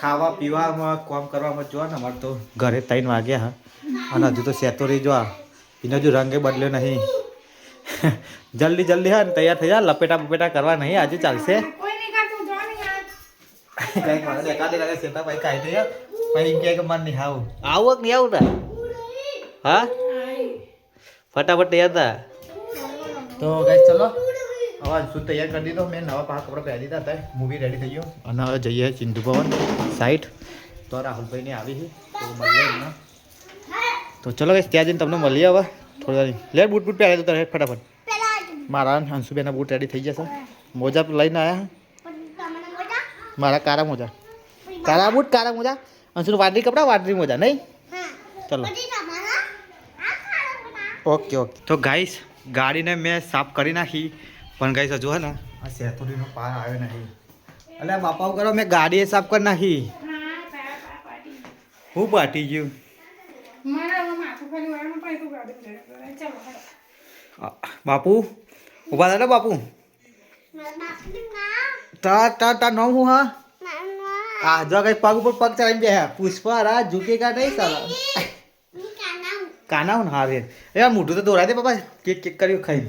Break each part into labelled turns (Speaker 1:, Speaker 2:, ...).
Speaker 1: ખાવા પીવામાં કામ કરવામાં જો ને અમારે તો ઘરે ત્રણ વાગ્યા હા. અને હજુ તો સેતોરી જો જોવા એને હજુ રંગે બદલ્યો નહીં. જલ્દી જલ્દી હા ને તૈયાર થઈ જા લપેટા બપેટા કરવા નહીં આજે ચાલશે. સેતા ફટાફટ તૈયાર થા. તો ગાઈસ ચલો. હવે શું તૈયાર કરી દીધો? મેં નવા પાક કપડાં પહેરી દીધા હતા. મૂવી રેડી થઈ ગયો. અને હવે જઈએ સિંધુ ભવન સાઈડ તો રાહુલભાઈને આવી છે. તો મળીએ એમને તો ચલો ગાઈસ ત્યાં જઈને તમને મળીએ હવે. થોડી વાર. લે બૂટ બૂટ પહેરી દો તારે ફટાફટ. મારા હંસુબેના બૂટ રેડી થઈ જશે. મોજા લઈને આવ્યા મારા કારા મોજા. કારા બૂટ કારા મોજા. અંશુનું વાદળી કપડા વાદળી મોજા નહીં? ચલો. Okay okay. તો ગાઈસ ગાડીને મેં સાફ કરી નાખી. પણ ગઈ હજુ હે ને. આ સેતુરીનો પાર આવ્યો નહીં. એટલે બાપા કરો મેં ગાડી સાફ કરી નાખી.
Speaker 2: હા, તારા પાટી.
Speaker 1: હું પાટી ગયું? બાપુ ઊભા દાદા બાપુ. તા તા તા નામ હું હા? આ જો કઈ પગ ઉપર પગ ચડાવીને બે પુષ્પા રા ઝૂકેગા નહીં સાલા? કાના હું હારે યાર મોઢું તો દોરાય દે બાપા. કેક કેક કર્યું ખાઈ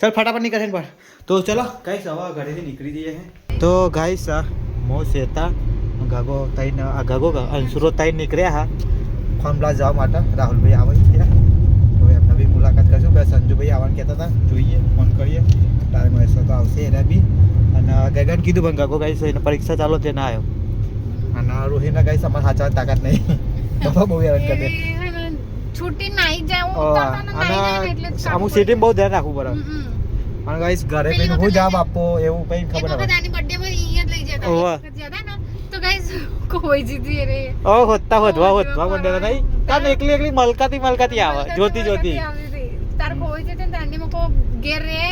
Speaker 1: ચાલ ફટાફટ નીકળે પણ તો ચલો ગાઈસ હવે ઘરેથી નીકળી જઈએ હે. તો ગાઈસ મો શેતા ગાગો તઈને આ ગાગો અંશુરો તઈને નીકળ્યા હા. ફોર્મલા જવા માટે. રાહુલભાઈ આવે છે તો એમને બી મુલાકાત કરશું. બે સંજુભાઈ આવવાનું કહેતા હતા. જોઈએ ફોન કરીએ. તારે મહેશ તો આવશે એને બી. અને ગગન કીધું પણ ગાગો ગાઈસ એને પરીક્ષા ચાલો તે ના આવ્યો અને રોહિના ગાઈસ સમાન સાચા તાકાત નહીં. બહુ હેરાન કરી
Speaker 2: છૂટી નાઈ જાઉં ને ને
Speaker 1: અમુક સિટી બહુ ધ્યાન રાખવું પડે. અને ગાઈસ ઘરે
Speaker 2: પેલી
Speaker 1: હું જવાબ આપો એવું કઈ ખબર
Speaker 2: આની birthday માં ઈ જ લઈ જતા.
Speaker 1: ઓવા.
Speaker 2: ને, તો ગાઈસ કોઈ જીતી રે.
Speaker 1: ઓ હોતા હોતવા
Speaker 2: હોતવા
Speaker 1: મંડે નહીં કારણ એકલી એકલી મલકાતી મલકાતી આવે જોતી જોતી.
Speaker 2: તાર કોઈ છે ને દાંડીમાં કો ઘેર રે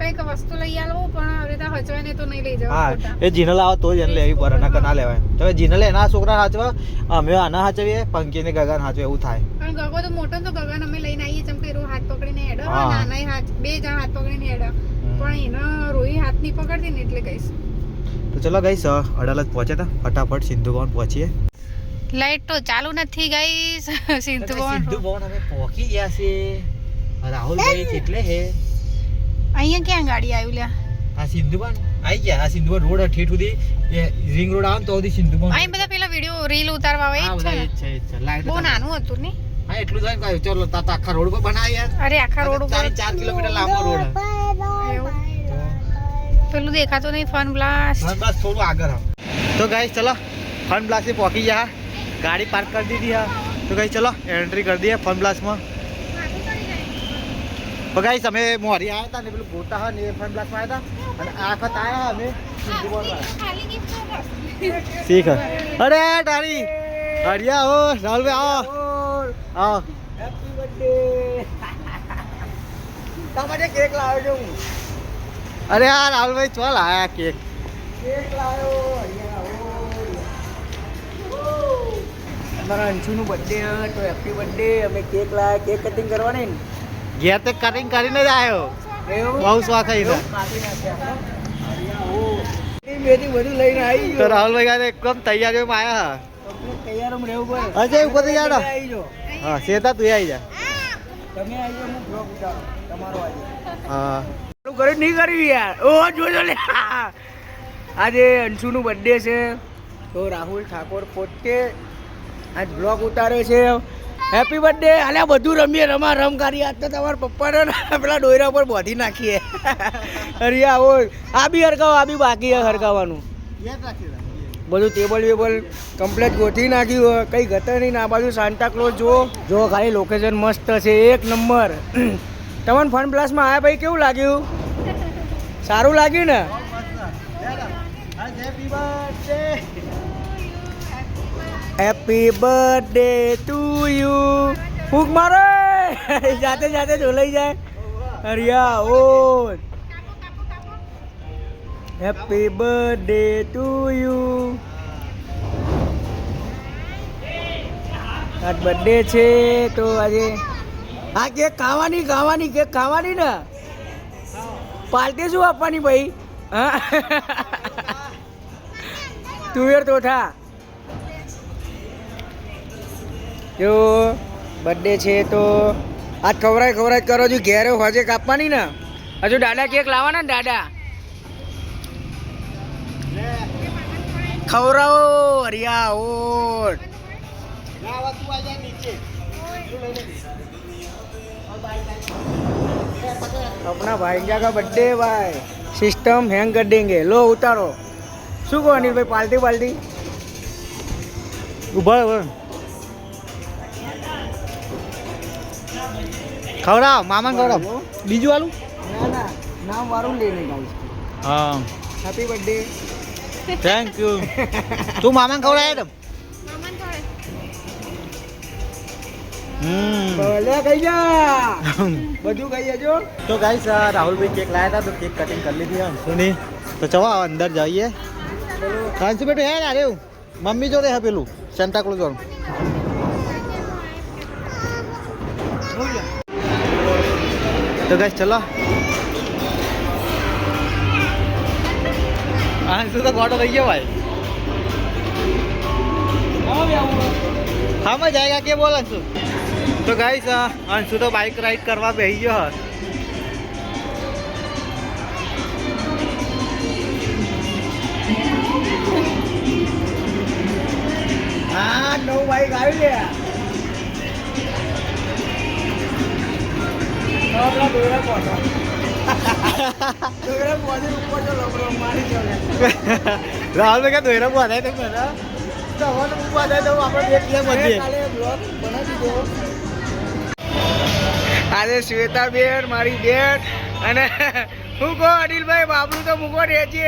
Speaker 2: કંઈક વસ્તુ લઈ આવો પણ હવે તો હચવાય ને તો નહીં લઈ જવા
Speaker 1: હા એ જીનલ આવે તો જ એને લેવી પડે નકર ના લેવાય. તો જીનલ એના છોકરા હાચવા અમે આના હાચવીએ પંકી ને ગગન હાચવે એવું થાય.
Speaker 2: પણ ગગો તો મોટો તો ગગન અમે લઈને આવીએ જેમ કે હાથ પકડીને હેડો. નાના હાથ બે જણ હાથ પકડીને હેડો. પણ એનો રોહી હાથ નહીં પકડતી ને એટલે કહીશ
Speaker 1: તો ચલો ગઈશ અડાલત પહોંચ્યા હતા ફટાફટ સિંધુ ભવન પહોંચીએ.
Speaker 2: લાઈટ તો ચાલુ નથી ગઈ સિંધુ
Speaker 1: સિંધુ ભવન અમે પહોંચી ગયા છે. રાહુલભાઈ કેટલે હે?
Speaker 2: અહીંયા ક્યાં ગાડી આવ્યું લ્યા?
Speaker 1: આ સિંધુ ભવન આવી ગયા આ સિંધુબન રોડ ઠેઠ સુધી એ રિંગ રોડ આવે તો સુધી સિંધુ
Speaker 2: અહીં બધા પેલા વીડિયો રીલ ઉતારવા આવે એ છે બહુ નાનું હતું ને?
Speaker 1: હા એટલું થાય ને ચલો તા તા આખા રોડ પર બનાવી યાર
Speaker 2: અરે આખા રોડ ઉપર?
Speaker 1: ત્રણ ચાર કિલોમીટર લાંબો રોડ
Speaker 2: પેલું દેખાતો નહીં ફન બ્લાસ્ટ
Speaker 1: ફન બ્લાસ્ટ થોડું આગળ હા તો ગાઈસ ચલો ફન બ્લાસ્ટ પહોંચી ગયા. ગાડી પાર્ક કરી દીધી હા. તો ગાઈસ ચલો એન્ટ્રી કરી દઈએ ફન બ્લાસ્ટમાં તો ગાઈસ અમે મોરી આવ્યા હતા ને પેલું ગોટા હા ને ફન બ્લાસ બ્લાસ્ટમાં આવ્યા હતા. અને આ વખત આવ્યા અમે શીખ. અરે તારી હરિયા હો રાહુલભાઈ આવો. આવો. હેપી બર્થડે તમારે કેક લાવ્યો છું હું. અરે આ રાહુલભાઈ ચાલ આયા કેક કેક લાવ્યો
Speaker 3: અમારા અંશુનું બર્થડે તો હેપી બર્થડે અમે કેક લાવ્યા કેક કટિંગ કરવાની ને.
Speaker 1: ઘેર તે કટિંગ કરીને જ આવ્યો બહુ શોખ આવી તો
Speaker 3: ગયો
Speaker 1: રાહુલભાઈ ગાને એકદમ તૈયારીઓમાં આવ્યા
Speaker 3: પડે.
Speaker 1: અજય ઉપરથી જાડો. હા શેતા તું આવી જા.
Speaker 3: તમે આવી હું બ્લોગ ઉતારો. તમારો આજે.
Speaker 1: હા.
Speaker 3: કર્યું નહીં કર્યું યાર. ઓ જોજો લે આજે અંશુનું બર્થડે છે. તો રાહુલ ઠાકોર પોતે આજ બ્લોગ ઉતાર્યો છે. હેપી બર્થડે અલ્યા બધું રમીએ રમા રમ કરી આજ તો તમારા પપ્પાને પેલા ડોયરા પર બોધી નાખીએ. અરે આવો. આ બી હરકાવો આ બી બાકી
Speaker 1: હરકાવાનું
Speaker 3: બધું ટેબલ વેબલ કમ્પ્લેટ ગોઠવી નાખ્યું હોય. કંઈ ગતર નહીં ના આ બાજુ સાન્ટા ક્લોઝ જુઓ. જો ખાલી લોકેશન મસ્ત છે. એક નંબર. તમને ફન પ્લાસમાં આવ્યા ભાઈ કેવું લાગ્યું? સારું લાગ્યું ને?
Speaker 1: Happy birthday
Speaker 3: happy birthday to you ફૂક મારો જાતે જાતે ઝોલાઈ જાય. અરિયા ઓ હેપી બર્થડે ટુ યુ આજ બર્થડે છે તો આજે આ કેક ખાવાની ખાવાની કેક ખાવાની ને? પાર્ટી શું આપવાની ભાઈ? તુવેર તો થા. જો બર્થડે છે તો આજ ખવરાય ખવરાય કરો છો ઘેરે હોજે કાપવાની ને હજુ દાદા કેક લાવવાના ને દાદા ખવરાવો હરિયા ઓટ अपना भाईजा का बर्थडे भाई सिस्टम हैंग कर देंगे लो उतारो શું કહો અનિલભાઈ પાર્ટી પાર્ટી
Speaker 1: ઉભા ખવડાવ મામા ખવડાવ બીજું આલું
Speaker 3: ના ના નામ વાળું લઈને ગાઈશ
Speaker 1: હા
Speaker 3: હેપી બર્થડે
Speaker 1: થેન્ક યુ તું મામા ખવડાય તમ
Speaker 2: મામાને થોડે.
Speaker 1: હમ
Speaker 3: ભલે કઈ જા બધું
Speaker 1: તો ગાઈસ રાહુલભાઈ કેક લાયા હતા તો કેક કટિંગ કરી લીધી સુની તો ચલો અંદર જઈએ કાંસુ બેટું હે અરે મમ્મી જોડે હે પેલું સેન્ટાક્લોઝ વાળું તો ગાઈસ ચલો. હા શું તો ગોટો થઈ ગયો ભાઈ. હા માં જાયગા કે બોલ અંશુ તો ગાઈસ અંશુ તો બાઇક રાઈડ કરવા બેસી ગયો હે.
Speaker 3: હા, નવું બાઈક આવી લે
Speaker 1: રાહુલ ભાઈ દોયરા બાંધાય તો મને તો હવે તો તો આપણે એક બધીએ
Speaker 3: બ્લોગ બનાવી દીધો. આજે શ્વેતાબેન મારી બેન અને હું કહો અનિલભાઈ બાબરું તો મૂકો રહે છે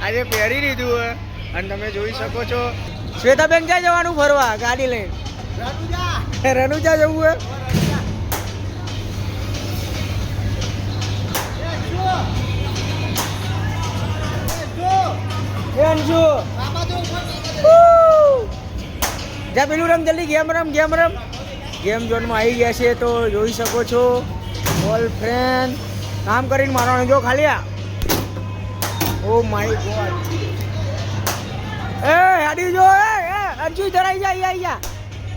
Speaker 3: આજે પહેરી લીધું હે. અને તમે જોઈ શકો છો. શ્વેતાબેન ક્યાં જવાનું ફરવા? ગાડી લઈને? રનુજા જવું હે? અંશુ જા પેલું રમ, જલ્દી ગેમ રમ ગેમ રમ. ગેમ ઝોનમાં આવી ગયા છે તો જોઈ શકો છો. ઓલ ફ્રેન્ડ કામ કરીને મારવાનું જો ખાલી આ. ઓ માય ગોડ એ હાડી જો, એ અંશુ ધરાઈ જા આઈ જા.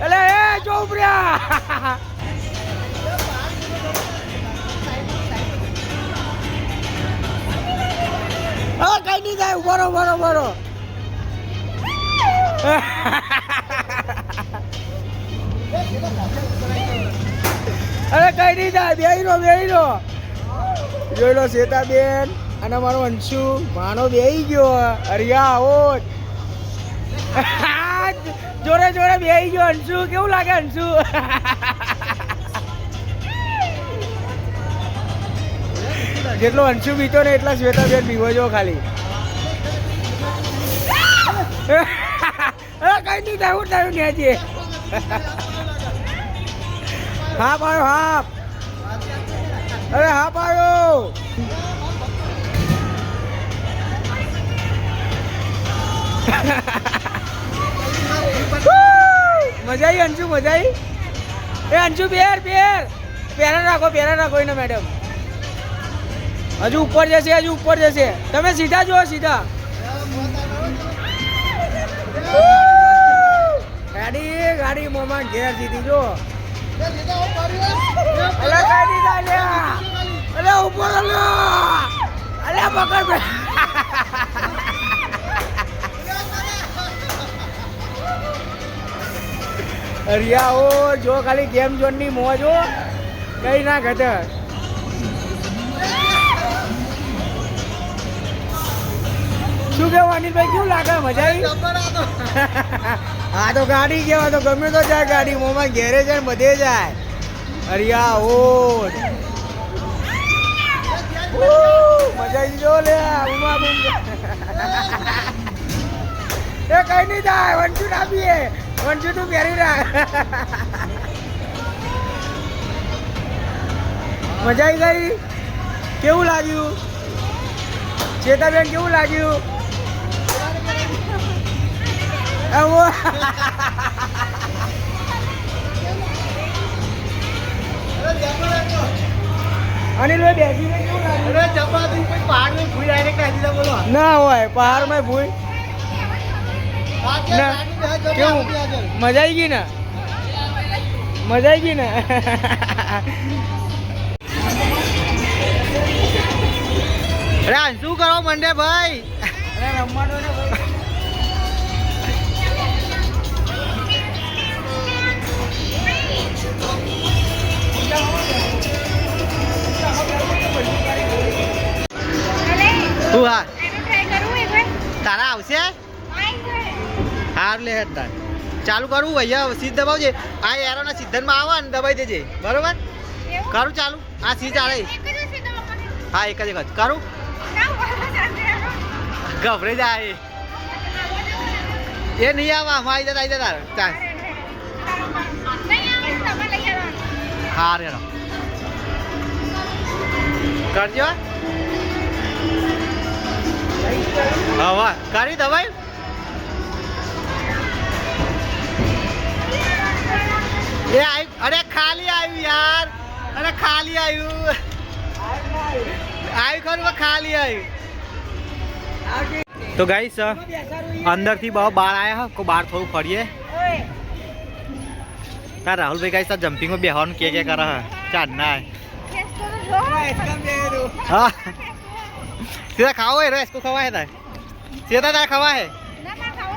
Speaker 3: એટલે એ, જો ઉપર્યા. હા, કઈ નહીં થાય ઊભો રહો, ઊભો ઊભો અરે, કઈ નહીં થાય બેહી રહો બેહી રહો. જોઈ લો શ્વેતાબેન અને મારો અંશુ, માનો બેહી ગયો અરિયા આવો. જોડે જોડે બેહી ગયો અંશુ, કેવું લાગે અંશુ? જેટલો અંશુ પીતો ને એટલા શ્વેતાબેન પીવો જો ખાલી. કઈ નહીં થાય થયું નેજી હા આવ્યો હા. અરે, હા આવ્યો મજા આવી અંશુ, મજા આવી એ અંશુ, બેર બેર. પહેરા રાખો પહેરા રાખો એને, મેડમ. હજુ ઉપર જશે, હજુ ઉપર જશે. તમે સીધા જુઓ, સીધા. ગાડી ગાડી મોમાં ઘેર દીધી જો અલે, ગાડી દાલ્યા અલે, ઉપર અલે. અલે જો ખાલી ગેમ ઝોનની મોજ કઈ ના ઘટે. શું કેવું અનિલભાઈ, કેવું લાગે? મજા આવી? હા તો ગાડી કેવા તો ગમે તો જાય ગાડી, મોમાં ઘેરે જાય બધે જાય. અરિયા ઓ. મજા આવી જો લે ઉમા બુમ. એ કઈ નહીં થાય, વંશુ આપીએ વંચુટ તું પહેરી રાખ. મજા આવી ગઈ? કેવું લાગ્યું? ચેતાબેન, કેવું લાગ્યું? આવો અનિલભાઈ બેસીને કેવું બોલો. ના હોય ના કેવું? મજા આવી ગઈ ને? મજા આવી ગઈ ને?
Speaker 1: અરે શું કરો મંડે ભાઈ?
Speaker 3: અરે રમવાનું
Speaker 1: શું હા. તારા આવશે? હાર લે તાર. ચાલુ કરું ભૈયા સીધ દબાવજે. આ એરોના સિદ્ધનમાં આવે ને દબાઈ દેજે. બરોબર? કરું ચાલુ. આ સી ચાલે હા એક જ એક જ કરું? ગભરે જાય એ. નહીં આવે હું આવી જતા આવી જતા
Speaker 2: હારે
Speaker 1: હા રે કરજો હવે કરી દબાઈ એ આવી અરે ખાલી આવ્યું યાર અરે ખાલી આવ્યું આવ્યું ખરું પણ ખાલી આવ્યું તો ગાઈસ અંદરથી બહુ બહાર આવ્યા હા બહાર થોડું ફરીએ તાર રાહુલભાઈ ગાઈસ આ જમ્પિંગમાં બેહવાનું કે કે કરે હે ચાલ ના
Speaker 2: કેસ તો જો
Speaker 1: હા સીધા ખાવો હે રેસ્કો ખવા હે તાર. સીધા તાર ખવા હે
Speaker 2: ના ના ખાવો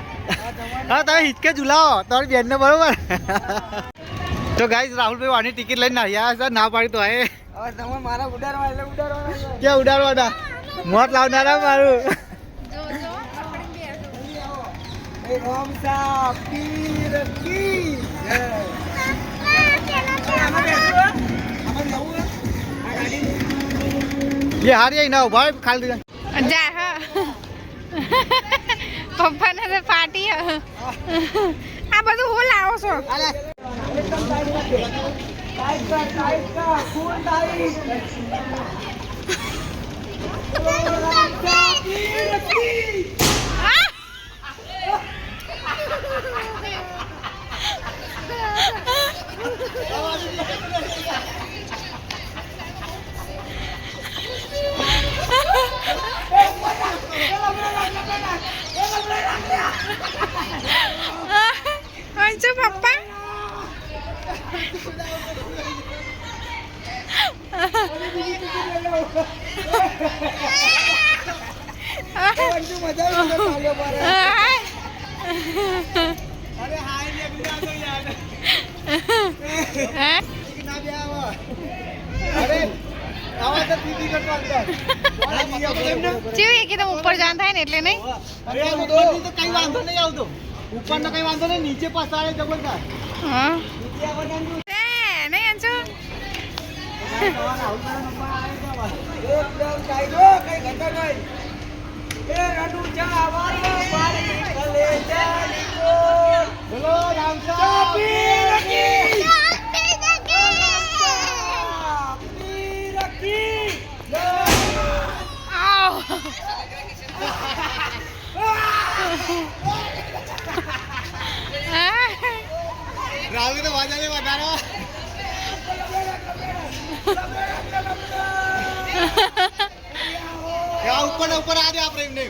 Speaker 1: હા તમે હિચકે ઝુલાવો તમારી બેનને બરોબર. તો ગાઈસ રાહુલભાઈ વાની ટિકિટ લઈને આવ્યા છે ના પાડી તો હે.
Speaker 3: હવે તમે મારા ઉડાડવા એટલે ઉડાડવાના છે.
Speaker 1: ક્યાં ઉડાડવાના? મોત લાવનારા મારું.
Speaker 2: હારી જો આપણે બે
Speaker 3: એ કી
Speaker 2: જા હા પપ્પાને તો ફાટી. આ બધું હું લાવો છો
Speaker 3: ટાઈટ ટાઈટ. ઓમ સા પીર કી.
Speaker 2: અંશુ પપ્પા
Speaker 3: અંજુ મજા આવી ગઈ તાળીઓ પાડે. અરે હાય ને બીજા તો યાર. ના બે આવો. અરે આવા તો ટીવી કરતો અંદર. વાળા બીજા બધા એમને.
Speaker 2: જેવું એકદમ ઉપર જાન થાય ને એટલે નહીં
Speaker 1: અરે આ ઉપરથી તો કઈ વાંધો નહીં આવતો ઉપરનો કઈ વાંધો નહીં નીચે પસાડે જબરદસ્ત
Speaker 2: હા
Speaker 3: નીચે આવો ને અંજુ.
Speaker 2: એ, નહીં અંશુ
Speaker 3: એકદમ ટાઈટ હો, કઈ ઘટે નહીં. એ રડુ ચા વાળો પાડી ભલે ચાલી ગયો.
Speaker 1: બોલો રામ
Speaker 3: ચાપી રાખી. ચાપી રાખી. જય.
Speaker 2: આવ
Speaker 1: રાહુલ તો વાજા લેવા તારો ઉપર ઉપર આજે આપણે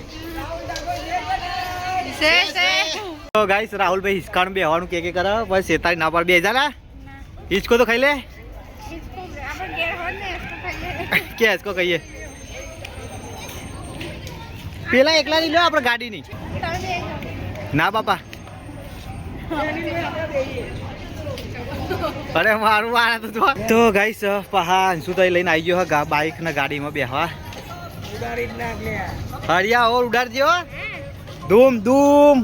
Speaker 1: ગાઈસ રાહુલભાઈ હિસકાણ બે હવાનું કે કે કરે? પછી શેતારી ના પર બે જા હિસકો તો ખાઈ લે. કે હિસકો કહીએ પેલા એકલા ની લો આપણે
Speaker 2: ગાડીની.
Speaker 1: ના બાપા. અરે મારું આ તો. જો તો ગાઈસ પહા અંશુ તો લઈને આવી ગયો હા બાઇક ને ગાડીમાં બેહવા. હરિયા ઓર ઉડાડજો ધૂમ ધૂમ.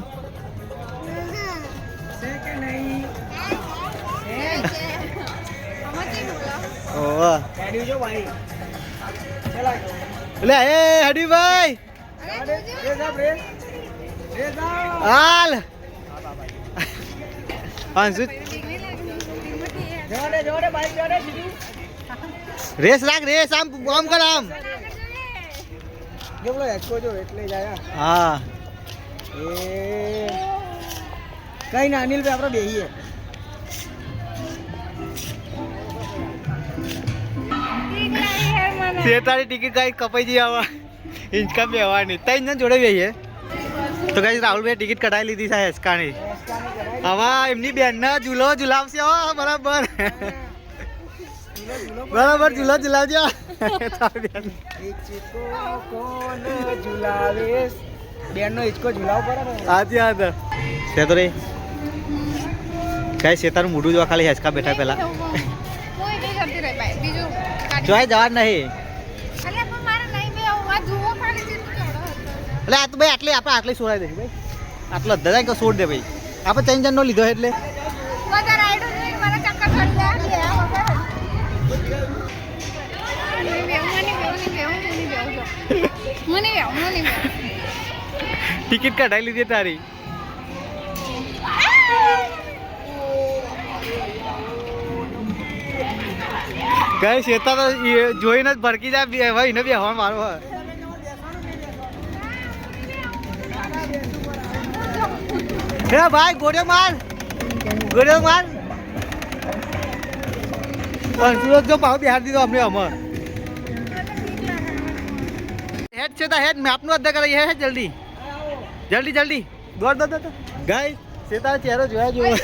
Speaker 3: ભાઈ
Speaker 1: એટલે એ
Speaker 3: રે સાહેબ
Speaker 1: હાલ.
Speaker 3: સીધું.
Speaker 1: રેસ રાખ રેસ આમ આમ કર આમ.
Speaker 2: આગળ
Speaker 3: જો
Speaker 2: જોઈએ.
Speaker 3: પેલો જો એટલે જ આયા.
Speaker 1: હા.
Speaker 3: એ. કઈ ના અનિલ ભાઈ આપણે બેહીએ.
Speaker 1: શેતારી ટિકિટ કઈ કપાઈ જઈ આવા. ઇંચકા બેવાની તઈ જણ જોડે બેહીએ. તો કઈ રાહુલભાઈ ટિકિટ કઢાવી લીધી છે એસકાની હવે એમની બેનને ઝૂલો ઝુલાવશે હો બરાબર. બરાબર ઝૂલો ઝુલાવજો.
Speaker 3: બેનનો હિચકો ઝુલાવ પડે ને
Speaker 1: હાજી હા તો છે. તો રે કઈ શેતાનું મોઢું જોવા ખાલી હેસકા બેઠા પેલા. જોઈ જવા નહીં. એટલે આ તો ભાઈ આટલી આપણે આટલી સોડાઈ દઈશું ભાઈ. આટલો દરેક સોડ દે ભાઈ. આપણે ત્રણ જણનો લીધો એટલે. ટિકિટ કઢાઈ લીધી તારી. કઈ શેતા તો જોઈને જ ભડકી જાય બે ભાઈ ને બે હવા મારો હોય. હે ભાઈ ગોળ્યો માર ગોળ્યો માર અંશુરજ જો પાવ બિહાર દીધો અમને અમર હેડ છે તા હેડ મેપનું અધ્ધા કરાવી હેડ જલ્દી જલ્દી જલ્દી દોડ દોડ દોડ ગાય સીતા ચહેરો જોયા જેવો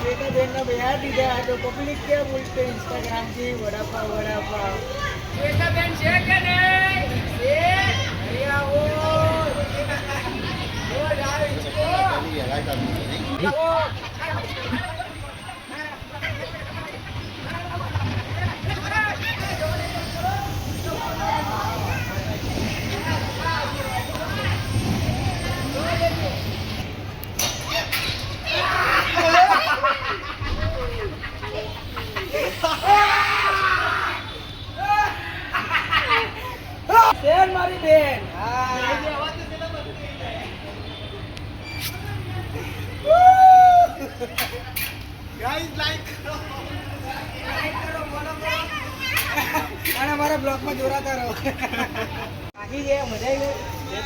Speaker 3: બેટા બેનને બિહાર દીધા તો પબ્લિક કે બોલતે ઇન્સ્ટાગ્રામથી વડાપાવ વડાપાવ બેટા બેન છે કે નહીં છે અરે આવો ઓ યાર હિચકો બેન મારી બેન હા અને મારા બ્લોગમાં જોડાતા રહો બાકી જે મજા આવી ગઈ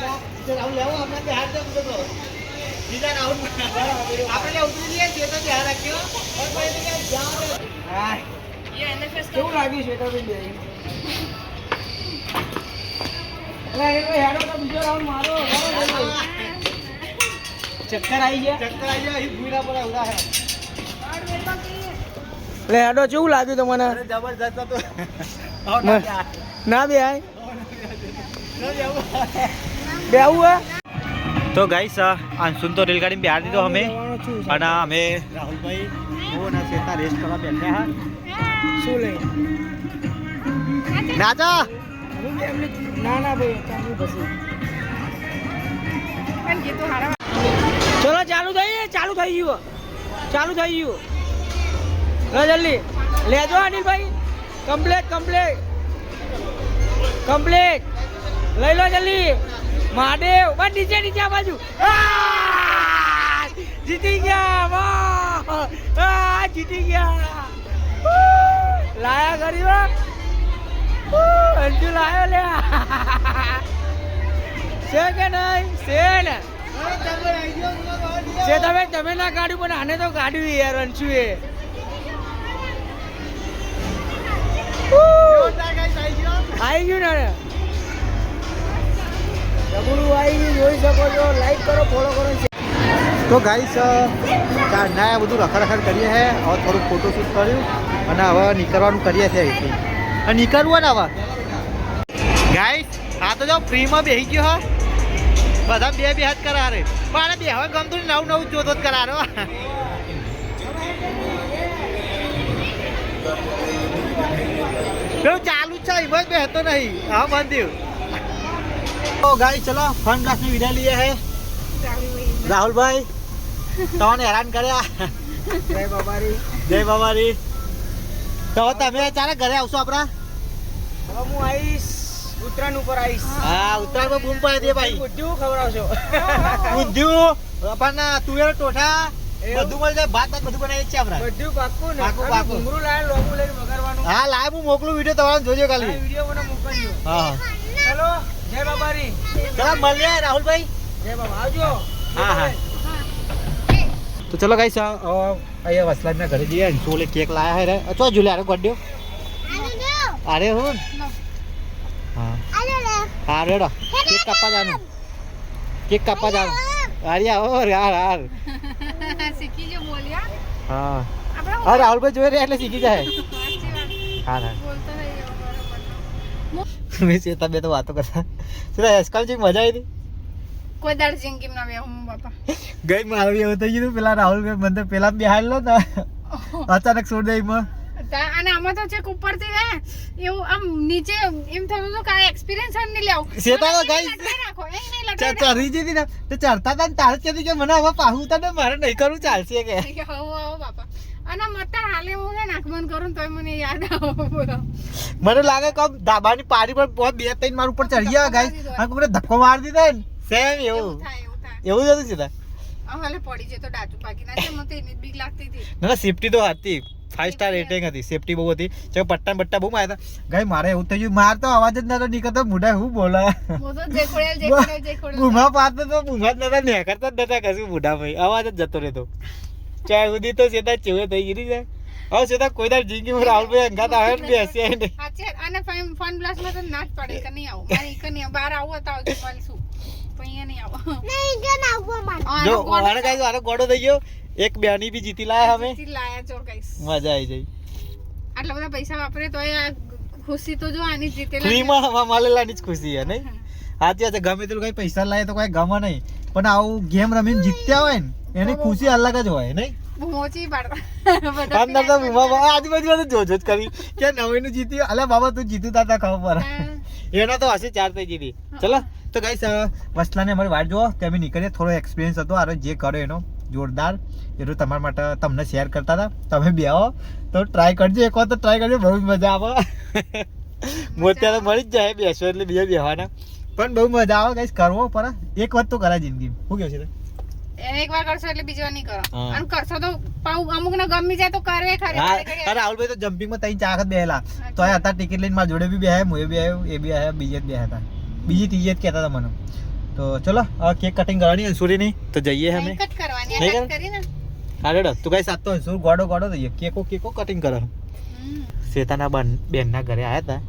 Speaker 3: હા કેવું લાગ્યું શ્વેતાબેન બે? હેડો તો બીજો રાઉન્ડ મારો બરાબર છે. ચક્કર આવી ગયા? એટલે હેડો કેવું લાગ્યું તમને? ના બે આય. બેવું હે.
Speaker 1: તો ગાઈસ અંશુન તો રેલગાડી બિહાર દીધો અમે. અને અમે રાહુલભાઈ હું અને શ્વેતા રેસ્ટ કરવા બેઠા હા.
Speaker 3: શું લે હું ના ના ભાઈ ચાલુ પછી ચલો ચાલુ થઈ ચાલુ થઈ ગયું. ચાલુ થઈ ગયું. લો જલ્દી. લેજો અનિલભાઈ. કમ્પ્લેટ કમ્પ્લેટ કમ્પ્લેટ લઈ લો જલ્દી. મહાદેવ. બસ નીચે નીચે આ બાજુ. જીતી ગયા. વાહ! જીતી ગયા. લાયા ગરીબા અંજુ લાયો લે. છે કે નહીં? છે ને? છે તમે તમે ના કાઢ્યું, પણ આને તો કાઢ્યું યાર, અંશુ એ. આવી ગયું ને ડબલું આવી ગયું, જોઈ શકો છો. લાઈક કરો ફોલો કરો
Speaker 1: તો ગાઈસ ના બધું રખડખડ રખડ કરીએ છે હવે થોડુંક ફોટોશૂટ કર્યું અને હવે નીકળવાનું કરીએ છીએ અહીંથી. અને નીકળવું ને હવે. ગાઈસ આ તો જો ફ્રીમાં બેસી ગયો હા. બધા બે બે હાથ કરારે પણ બે હવે ગમતું નવું નવું જોતો જ કરારો પેલું ચાલુ જ છે, એમાં જ બેસતો નહીં. હા બંધ તો ગાઈસ ચલો ફન ક્લાસની વિદાય લઈએ હે. રાહુલભાઈ. તમને હેરાન કર્યા?
Speaker 3: જય બાબારી.
Speaker 1: જય બાબારી. તો તમે ચાલે ઘરે આવશો આપણા?
Speaker 3: હવે હું આવીશ ઉત્તરાયણ ઉપર આવીશ.
Speaker 1: હા ઉત્તરાયણમાં બૂમ પાડી દે ભાઈ.
Speaker 3: બુદ્ધિઓ ખવડાવશો.
Speaker 1: ઊંધિયું પણ તુવેર ટોઠા બધું મળી જાય. ભાત ભાત બધું બનાવી છે આપણા.
Speaker 3: બધું પાક્કું ને.
Speaker 1: પાક્કું,
Speaker 3: અને
Speaker 1: પાક્કું.
Speaker 3: લાય લોબુ લઈને વગાડવાનું
Speaker 1: હા લાય હું મોકલું વીડિયો તમારે જોજો ખાલી.
Speaker 3: વીડિયો મને મોકલજો.
Speaker 1: હા.
Speaker 3: ચલો જય બાબારી.
Speaker 1: ચલો મળીએ રાહુલભાઈ.
Speaker 3: જય બાબા. આવજો.
Speaker 1: હા હા. તો ચલો ગાઈસ અહીંયા વસલાદના ઘરે જઈએ અને સોલે કેક લાયા હે રે. ચો ઝૂલે અરે ગોડ્યો? અરે હું હા. હા રેડો. કેક કાપવા જવાનું કેક કાપવા જવાનું અરે આવો રે યાર હાર.
Speaker 2: શીખી જો બોલ્યા
Speaker 1: હા.
Speaker 2: અરે
Speaker 1: હા રાહુલભાઈ જોઈ રહ્યા એટલે શીખી જાય. હા હા. મેં ચેતા બે તો વાતો કરતા. શું છે મજા આવી હતી?
Speaker 2: કોઈ દાડ જિંદગી ના હું બાપા.
Speaker 1: ગઈ મારું આવી એવું થઈ ગયું પેલા રાહુલ ભાઈ બંદર પેલા બિહાર લો ને અચાનક છોડ દઈ માં
Speaker 2: અને આમાં તો છેક ઉપરથી હે એવું આમ નીચે એમ થયું હતું કે એક્સપિરિયન્સ જ નહીં લેવું.
Speaker 1: સેતા તો guys.
Speaker 2: રાખો અહીં નહીં
Speaker 1: ચરી જતી ને તો ચડતા તા તાર તારે કે મને હવે પાહું તને મારે નહીં કરવું ચાલશે કે.
Speaker 2: આવો આવો બાપા. અને મતા હાલે હું છે નાખમન કરું ને તોય મને યાદ આવો
Speaker 1: મને લાગે કે ધાબાની પારી પર બહુ બે ત્રણ માર ઉપર ચડી ગયા ગાઈસ. અને કોઈને ધક્કો મારી દીધો ને સેમ એવું.
Speaker 2: એવું
Speaker 1: જ હતું સીધા
Speaker 2: હાલે પડી જાય ડાચું પાકી ના મને તો એની બીક લાગતી હતી.
Speaker 1: ના ના સેફટી તો હતી. ફાઈવ સ્ટાર રેટિંગ હતી. સેફટી બહુ હતી. ચાલો પટ્ટા બટ્ટા બહુ માર્યા હતા. મારે એવું થયું માર તો અવાજ જ નતો નીકળતો. મોઢા હું બોલા? બુમા તો બુમા જ નતા નેકરતા જ નતા કશું બુઢા ભાઈ અવાજ જ જતો રહેતો. ચાય સુધી તો સેતા ચેવે થઈ ગઈ છે. હવે સેતા કોઈ દાડ જિંદગીમાં રાહુલભાઈ અંગાત આવે ને બેસે નહીં
Speaker 2: અને ફન પ્લસમાં તો ના જ પડે કે નહીં આવું. મારે નહીં આવું. બહાર આવું તો આવજો મળીશું. અહીંયા નહીં આવું.
Speaker 1: જો
Speaker 2: આને
Speaker 1: કાંઈ આનો ગોડો થઈ ગયો. એક બેની બી જીતી લાયા અમે
Speaker 2: ગોળથી લાયા ચોર કઈશ
Speaker 1: મજા આવી જાય.
Speaker 2: આટલા બધા પૈસા વાપરે તો આ ખુશી તો જો આની જીતેલા
Speaker 1: ફ્રીમાં હવા જ ખુશી છે નહીં? સાચી વાત ગમે તેલું કઈ પૈસા લાવે તો કઈ ગમે નહીં. પણ આવું ગેમ રમીને જીત્યા હોય ને એની ખુશી અલગ જ હોય નહીં?
Speaker 2: મોચી પાડતા
Speaker 1: અંદર તો આજુબાજુ બધું જોજો જ કરી. કે નવીન જીતી અલે બાબા તું જીતું તા તા ખબર એનો તો હશે ચાર થઈ જીતી ચલો. તો ગાઈસ વસલાને અમારી વાટ જુઓ તે અમે નીકળીએ થોડો એક્સપિરિયન્સ હતો આરો જે કર્યો એનો જોરદાર એટલું તમારા માટે તમને શેર કરતા હતા. તમે બે આવો તો ટ્રાય કરજો એક વાર તો ટ્રાય કરજો બહુ જ મજા આવે. હું તો મળી જ જાય બેસો એટલે બીજા બેહવાના. પણ બહુ મજા આવે ગાઈસ કરવો પણ એક વાત તો કરા જિંદગી. શું કહે છે
Speaker 2: એક વાર કરશો એટલે બીજી નહીં કરો. અને કરશો તો પાઉ અમુક ને ગમી જાય તો કરે ખરી.
Speaker 1: અરે રાહુલભાઈ તો જમ્પિંગમાં તઈ ચાખત બેહેલા. તો એ હતા ટિકિટ લઈને મારા જોડે બી બેહ્યા હું બી આવ્યો એ બી આવ્યા બીજે જ બેહ્યા હતા બીજી ત્રીજી કહેતા હતા મને. તો ચલો હવે કેક કટિંગ કરવાની સુરીની તો જઈએ અમે.
Speaker 2: કટ કરવાની કટ કરીને
Speaker 1: રેડો તું કઈ સાતો સુર ગોડો ગોડો થઈ ગયો કેકો કેકો કટિંગ કરો.
Speaker 2: શેતાના
Speaker 1: શ્વેતાના બન બેનના ઘરે આવ્યા હતા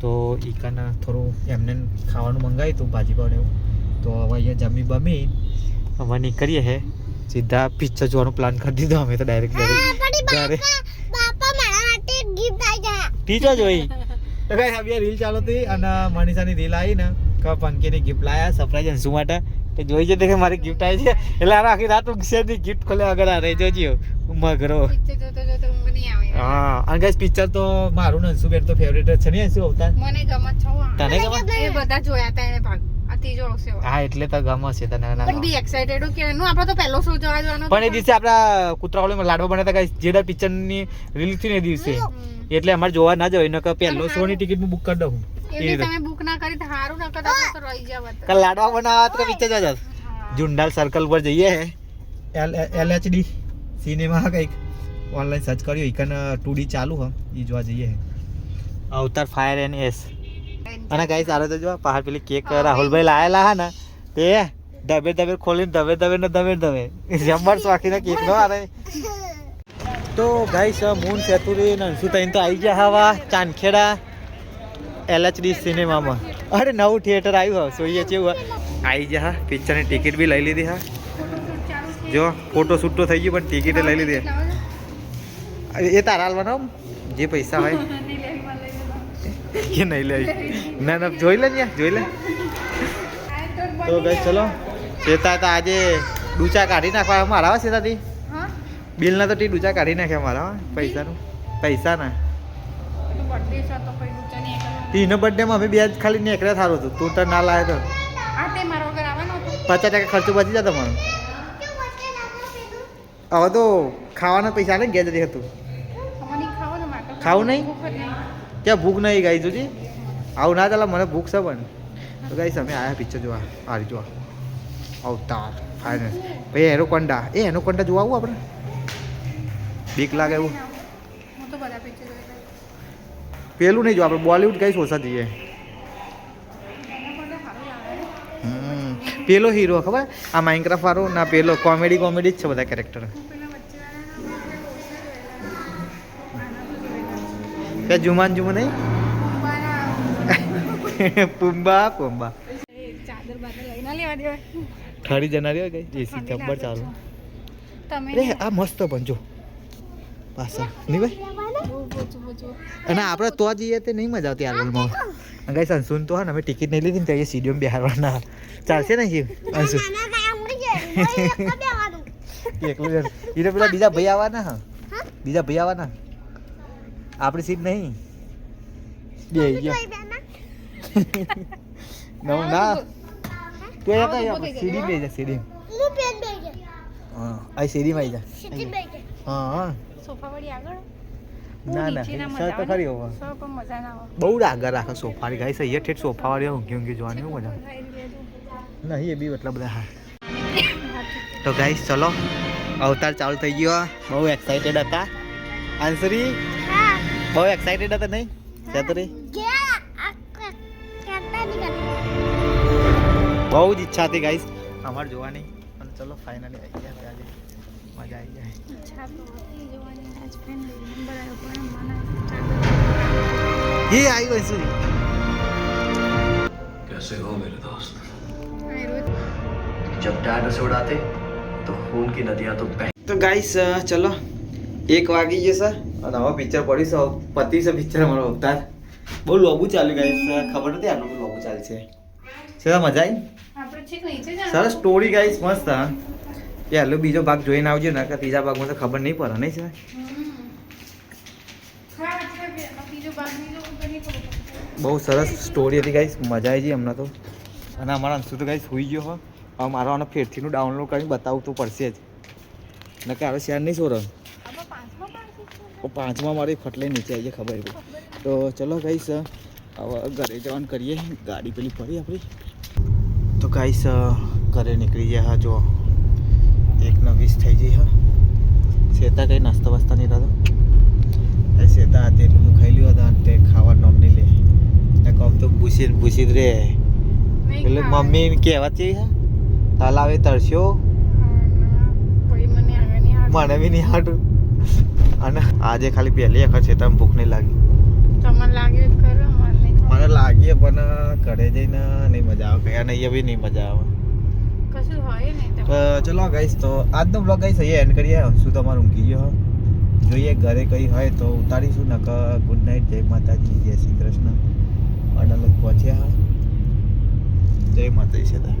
Speaker 1: તો ઈકાના થોડું એમને ખાવાનું મંગાવ્યું હતું ભાજી પાડે એવું. તો હવે અહીંયા જમી બમી હવે નીકળીએ હે. સીધા પિક્ચર જોવાનો પ્લાન કરી દીધો અમે તો ડાયરેક્ટ ઘરે. ટીચર જોઈ? તો કઈ હવે રીલ ચાલુ હતી અને મનીષાની રીલ આવી ને કે પંકીની ગિફ્ટ લાયા સરપ્રાઈઝ અંશુ માટે? તો જોઈ છે કે મારી ગિફ્ટ આવી છે. એટલે આ આખી રાત ઊંઘશે ની ગિફ્ટ ખોલે આગળ આ રહી જજો. મગરો
Speaker 2: જોતો જોતો
Speaker 1: હા અને ગાઈસ પિક્ચર તો મારું ને અંશુબેન તો ફેવરેટ છે ને અંશુ અવતાર?
Speaker 2: મને ગમત છો.
Speaker 1: તને ગમે
Speaker 2: એ બધા જોયા હતા એને ભાગ.
Speaker 1: હા એટલે તો ગમે છે તને
Speaker 2: પણ બી એક્સાઇટેડ કે એનું આપણે તો પહેલો શો જોવા જવાનો
Speaker 1: પણ એ દિવસે આપડા કૂતરાવાળીમાં લાડવા બન્યા હતા ગાઈસ જે દર પિક્ચરની રિલીઝ થઈ ને દિવસે એટલે અમારે જોવા ના જવાય નકર પહેલો શો ની ટિકિટ બુક કરી દઉં. એ
Speaker 2: એવી તમે બુક ના કરી હારું કરતા તો રહી જાવ
Speaker 1: કાલ લાડવા બનાવવા તો પિક્ચર જોવા જુંડાલ સર્કલ પર જઈએ. L L H D cinema કંઈક ઓનલાઈન સર્ચ કર્યો. ઇકન ટુ ડી ચાલુ હ. એ જોવા જઈએ. અવતાર ફાયર એન્ડ એસ અને ગાઈસ આરે તો જો, પહાડ પેલી કેક રાહુલભાઈ લાયેલા હા ને, તે દબે દબે ખોલીને દબે દબે ને દબે દબે જમ્બર સ્વાખીને કેક નો આરે તો ગાઈસ મૂન સેતુરી ને અંશુ તઈન તો આવી ગયા હવા, ચાંદખેડા એલએચડી સિનેમામાં અરે, નવું થિયેટર આવ્યું હવે જોઈએ કેવું આવી ગયા હા પિક્ચરની ટિકિટ બી લઈ લીધી હા. જો ફોટો શૂટ તો થઈ ગયું, પણ ટિકિટે લઈ લીધી એ તારા હાલવાનો જે પૈસા હોય. કે નહીં લે? ના ના જોઈ લે ને જોઈ લે. તો ગઈ ચલો. ચેતા તો આજે ડૂચા કાઢી નાખવા મારા
Speaker 2: હા?
Speaker 1: બિલના તો ટી ડૂચા કાઢી નાખ્યા મારા પૈસાનું. પૈસાના.
Speaker 2: તો birthday છે તો કોઈ ઊંચા નહીં એકલો.
Speaker 1: ટીનો બર્થડેમાં અમે બે જ ખાલી નીકળ્યા થારું હતું. તું તો ના લાવે તો. પચાસ ટકા ખર્ચો બચી જતો મારો. હવે તો ખાવાના પૈસા ને ઘેર હતું
Speaker 2: ખાવું
Speaker 1: નહીં? ક્યાં ભૂખ નહીં ગાઈ જોજી. આવું ના ચાલે, મને ભૂખ છે પણ. તો ગાઈસ, અમે આયા પિક્ચર જોવા. હારી જોવા. અવતાર ફાઇનલ ભાઈ એરોકોન્ડા એ એરોકોન્ડા જોવા આવું આપણે? બીક લાગે એવું. પેલું નહીં જો આપણે બોલિવૂડ કઈ ઓછા જઈએ.
Speaker 2: એના.
Speaker 1: પેલો હીરો ખબર? આ માઇનક્રાફ્ટ વાળો ના પેલો કોમેડી કોમેડી જ છે બધા કેરેક્ટર ત્યાં જુમાન જુમા નહીં પુંબા પુંબા
Speaker 2: એ ચાદર બાદર લઈ ના લેવા દેવાય
Speaker 1: ઠરી જનારી હોય ગઈ એસી જબ્બર ચાલુ
Speaker 2: તમે
Speaker 1: અરે આ મસ્ત પણ જો પાછા નહીં ભાઈ અને આપણે તો જઈએ તે નહીં મજા આવતી આર્વલમાં કઈ સંસુન તો હા ને અમે ટિકિટ નહીં લીધી ને ત્યાં સીડીઓ સીડીઓમાં બેહારવાના ચાલશે ને અંશુ એકલું એને પેલા બીજા ભાઈ આવવાના હા બીજા ભાઈ આવવાના આપણી સીટ નહીં? બે ગયા. નો. ના? તું એ કઈ સીડી બે જા સીડી. હા આ સીડીમાં આવી જા. હા હા.
Speaker 2: સોફા વાળી આગળ?
Speaker 1: ના ના સર તો ખરી
Speaker 2: આવે
Speaker 1: હોવા.
Speaker 2: સો પણ મજા ના આવે.
Speaker 1: બહુ આગળ રાખે સોફાની ગાઈ સહી ઠેઠ સોફાવાળી ઊંઘી ઊંઘી જોવાની હું મજા. નહીં એ બી એટલા બધા હા તો ગાઈસ ચલો અવતાર ચાલુ થઈ ગયો બહુ એક્સાઇટેડ હતા. આન્સરી બહુ એક્સાઇટેડ હતા નહીં ચતુરી બહુ જ ઈચ્છા હતી ગાઈસ અમારે જોવાની અને ચલો ફાઇનલી આવી ગયા હવે આજે મજા આવી જાય
Speaker 2: ઈચ્છા તો હતી જોવાની આજ ફ્રેન્ડ નંબર આવ્યો પણ મને
Speaker 1: એ આવ્યું શું
Speaker 4: कैसे हो मेरे दोस्त
Speaker 2: ચાદર
Speaker 4: जब टायर से उड़ाते तो खून की नदियां तो बह
Speaker 1: તો ગાઈસ ચલો એક વાગી જશે અને હવે પિક્ચર પડીશું. પતિ છે પિક્ચર અમારો અવતાર. બહુ લોબુ ચાલ્યું છે ખબર નથી આટલું બધું લોબુ ચાલશે છે. મજા આવી સરસ સ્ટોરી ગાઈસ મસ્ત હા. એ હાલો બીજો ભાગ જોઈને આવજો ને કે ત્રીજા ભાગમાં તો ખબર નહીં પડે નહીં સર. બહુ સરસ સ્ટોરી હતી ગાઈસ મજા આવી ગઈ હમણાં તો. અને અમારા અંશુ તો ગાઈસ સુઈ ગયો હવે મારો આનો ફેરથીનું ડાઉનલોડ કરીને બતાવવું તો પડશે જ. નકે હવે શેર નહીં સોરો
Speaker 2: આમાં પાંચમા ભાગ છે?
Speaker 1: તો પાંચમા મારી ખટલે નીચે આવી જાય ખબર પડી તો ચલો ગાઈસ હવે ઘરે જવાનું કરીએ. ગાડી પેલી ફરી આપણી. તો ગાઈસ ઘરે નીકળી ગયા હા જો. એકનો વીસ થઈ જઈ હા. શેતા કંઈ નાસ્તો વાસ્તા નહીં રહેતો એ શેતા હતી હું ખાઈ લ્યું હતા તે ખાવા નામ નહીં લે. ને કોમ તો ભૂસી ભૂસી જ રે એટલે મમ્મી કહેવા છે હા તરસ્યો?
Speaker 2: આગળ નહીં આવડતું.
Speaker 1: મને બી નહીં હાટું. અને આજે ખાલી પહેલી વખત છે તમે ભૂખ નહીં લાગી?
Speaker 2: તમને લાગે ખરું.
Speaker 1: મને લાગીએ પણ ઘરે જઈને નહીં મજા આવે ગયા નહીં બી નહીં મજા આવે.
Speaker 2: કશું હોય નહીં
Speaker 1: તો ચલો ગાઈસ તો આજનો બ્લોગ ગાઈસ અહીંયા એન્ડ કરીએ. શું તમારું ઊંઘી ગયો? જોઈએ ઘરે કઈ હોય તો ઉતારીશું નકર ગુડ નાઇટ જય માતાજી જય શ્રી કૃષ્ણ. અડાલત પહોંચ્યા. જય માતાજી છે